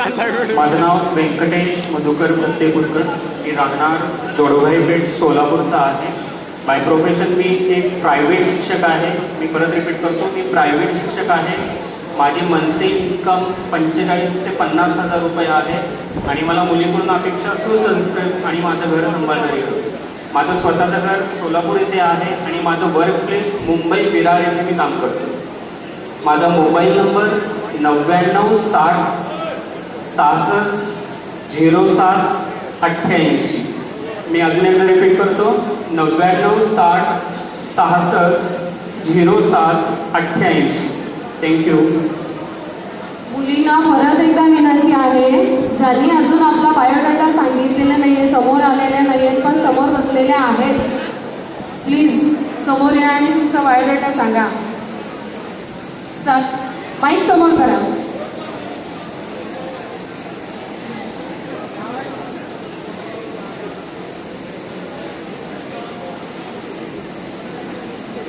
माझं नाव व्यंकटेश मधुकर प्रत्येकुलकर मी राहणार जोडोभाई पेठ सोलापूरचा आहे. बाय प्रोफेशन मी एक प्रायव्हेट शिक्षक आहे. मी परत रिपीट करतो मी प्रायव्हेट शिक्षक आहे. माझी मंथली इन्कम पंचेचाळीस ते पन्नास हजार रुपये आहे. आणि मला मुलीकडून अपेक्षा सुसंस्कृत आणि माझं घर सांभाळणारी माझं स्वतःचं घर सोलापूर येथे आहे आणि माझं वर्क प्लेस मुंबई विरार येथे मी काम करतो. माझा मोबाईल नंबर नव्याण्णव साठ सहासष्ट झिरो सात अठ्ठ्याऐंशी. मी अजून एकदा रिपीट करतो. नव्याण्णव साठ सहासष्ट झिरो सात अठ्ठ्याऐंशी. थँक्यू मुलींना परत एकदा विनंती आहे ज्यांनी अजून आपला बायोडाटा सांगितलेला नाहीये समोर आलेल्या नाहीयेत पण समोर बसलेल्या आहेत. प्लीज समोर या आणि तुमचा बायोडाटा सांगा. माईक समोर करा.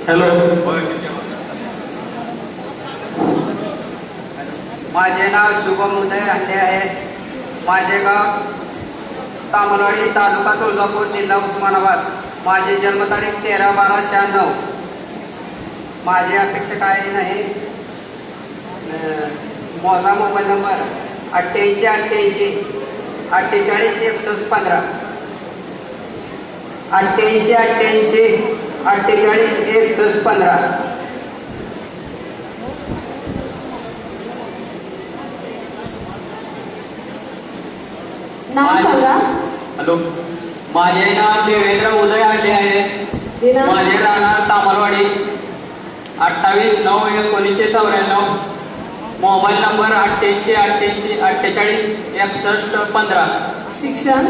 हॅलो. माझे नाव शुभम उदय अंडे आहे. माझे गाव तामलवाडी तालुका तुळजापूर जिल्हा उस्मानाबाद. माझी जन्मतारीख तेरा बारा शहाण्णव. माझी अपेक्षा काही नाही. अं, माझा मोबाईल नंबर अठ्ठ्याऐंशी अठ्ठ्याऐंशी अठ्ठेचाळीस एकसष्ट पंधरा. अठ्ठ्याऐंशी अठ्ठ्याऐंशी. अठ्ठेचाळीस एकसष्ट पंधरा. नाव सांगा. हॅलो. माझे नाव देवेंद्र उदय आले आहे. दिनांक माझे राहणार तामलवाडी अठ्ठावीस नऊ एकोणीसशे चौऱ्याण्णव. मोबाईल नंबर अठ्ठ्याऐंशी अठ्ठ्याऐंशी अठ्ठेचाळीस एकसष्ट पंधरा. शिक्षण.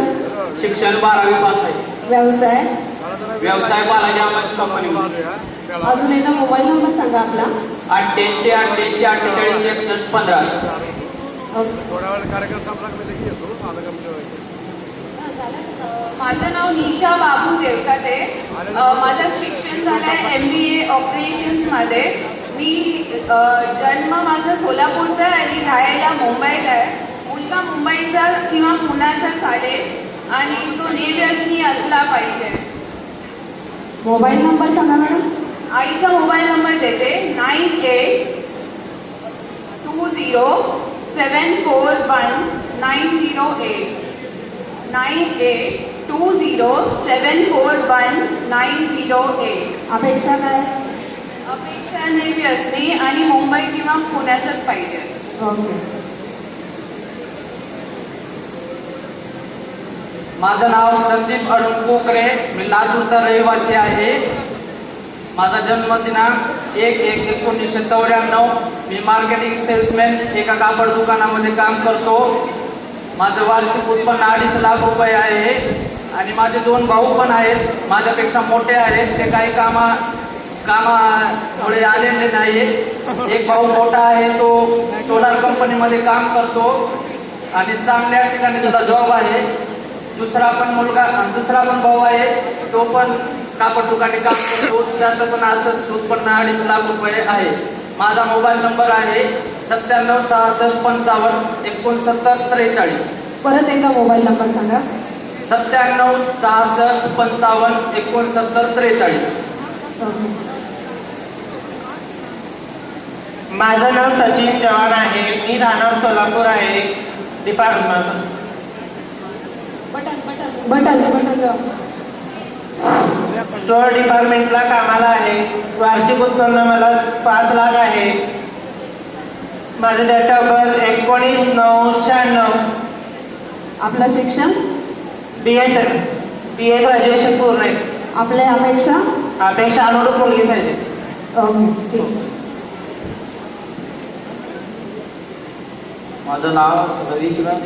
शिक्षण बारावी पास आहे. व्यवसाय. व्यवसाय बालाजी कंपनी अजून एकदा मोबाईल नंबर सांगा आपला. अठ्ठ्याऐंशी अठ्ठ्याऐंशी अठ्ठेचाळीस एकसष्ट पंधरा. थोडा वेळ कार्यक्रम संपला की येतो माझं नाव निशा बाबू देवकाते अ, माझं शिक्षण झालं आहे एम बी ए ऑपरेशन्समध्ये मी जन्म माझा सोलापूरचा आहे आणि राहायला मुंबईला आहे. मुलगा मुंबईचा किंवा पुण्याचा चालेल आणि तो निर्व्यसनी असला पाहिजे. मोबाईल नंबर सांगा मॅडम। आईचा मोबाईल नंबर देते nine eight two zero seven four one nine zero eight. Nine eight two zero seven four one nine zero eight. अपेक्षा काय? अपेक्षा निर्व्यसनी आणि मुंबई किंवा पुण्यातच पाहिजे. ओके. माझं नाव संदीप अरुण कोकरे. मी लातूरचा रहिवासी आहे. माझा जन्मदिनांक एक एक एकोणीसशे चौऱ्याण्णव. मी मार्केटिंग सेल्समॅन एका कापड दुकानामध्ये काम करतो. माझं वार्षिक उत्पन्न अडीच लाख रुपये आहे. आणि माझे दोन भाऊ पण आहेत. माझ्यापेक्षा मोठे आहेत. ते काही कामा कामामुळे आलेले नाही एक भाऊ मोठा आहे. तो सोलार कंपनीमध्ये काम करतो. आणि चांगल्या ठिकाणी त्याचा जॉब आहे. दुसरा पण मुलगा दुसरा पण भाऊ आहे तो पण कापड दुकानी काम करतो. त्याचं पण असंच उत्पन्न अडीच लाख रुपये आहे. माझा मोबाईल नंबर आहे सत्त्याण्णव सहासष्ट पंचावन्न एकोणसत्तर त्रेचाळीस. परत एकदा मोबाईल नंबर सांगा. सत्त्याण्णव सहासष्ट पंचावन्न एकोणसत्तर त्रेचाळीस. माझं नाव सचिन चव्हाण आहे. मी राहणार सोलापूर आहे. Department button button. Button button. Store डिपार्टमेंटला कामाला आहे. वार्षिक उत्पन्न मला पाच लाख आहे. माझं डेट ऑफ बर्थ एकोणीस नऊ शहाण्णव. आपलं शिक्षण? B S M B A graduation पूर्ण आहे. आपल्या अपेक्षा? अपेक्षा अनुरूप मुलगी पाहिजे. ठीक. माझं नाव Ravi Kiran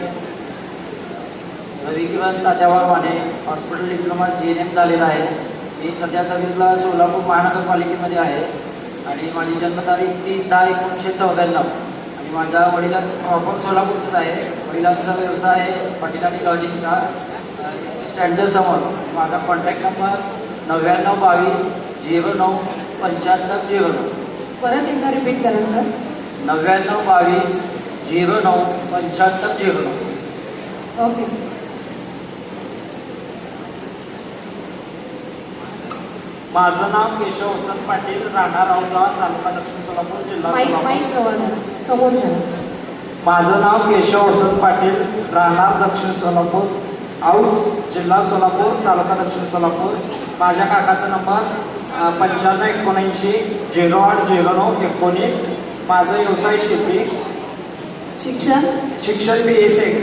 Ravi Kiran Tatyawar Mane hospital diploma G N M झालेला आहे. मी सध्या सर्व्हिसला सोलापूर महानगरपालिकेमध्ये आहे आणि माझी जन्मतारीख तीस दहा एकोणीसशे चौऱ्याण्णव. आणि माझ्या वडिलां पण सोलापूरचाच आहे. वडिलांचा व्यवसाय आहे हॉटेल आणि लॉजिंगचा. स्टँडच्या समोर. माझा कॉन्टॅक्ट नंबर नव्याण्णव बावीस झिरो नऊ पंच्याहत्तर झिरो नऊ. परत एकदा रिपीट करा सर नव्याण्णव बावीस झिरो नऊ पंच्याहत्तर झिरो नऊ. ओके माझं नाव केशव वसंत पाटील राहणार औसा तालुका दक्षिण सोलापूर जिल्हा सोलापूर. माझं नाव केशव वसंत पाटील राहणार दक्षिण सोलापूर. औस जिल्हा सोलापूर तालुका दक्षिण सोलापूर. माझ्या काकाचा नंबर पंच्याण्णव एकोणऐंशी झिरो आठ झिरो नऊ एकोणीस. माझा व्यवसाय शेती. शिक्षण? शिक्षण बी एस ए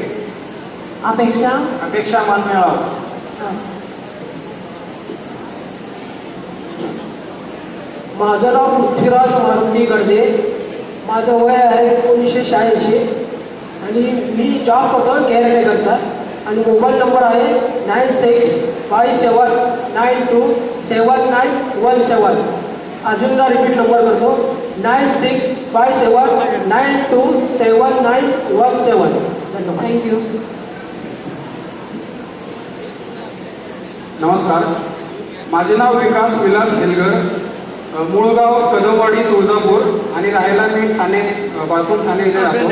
अपेक्षा? अपेक्षा मान मिळावं. माझं नाव पृथ्वीराज मारुती गडदे माझं वय आहे एकोणीसशे शहाऐंशी. आणि मी जॉब करतो केअरटेकरचा आणि मोबाईल नंबर आहे nine six five seven nine two seven nine one seven अजूनदा repeat number करतो. Nine six five seven nine two seven nine one seven धन्यवाद. थँक्यू नमस्कार. माझे नाव विकास विलास हेलगर अ, मूळ गाव कदमवाडी तुळजापूर आणि राहायला मी ठाणे बाथरूम ठाणे इथे राहतो.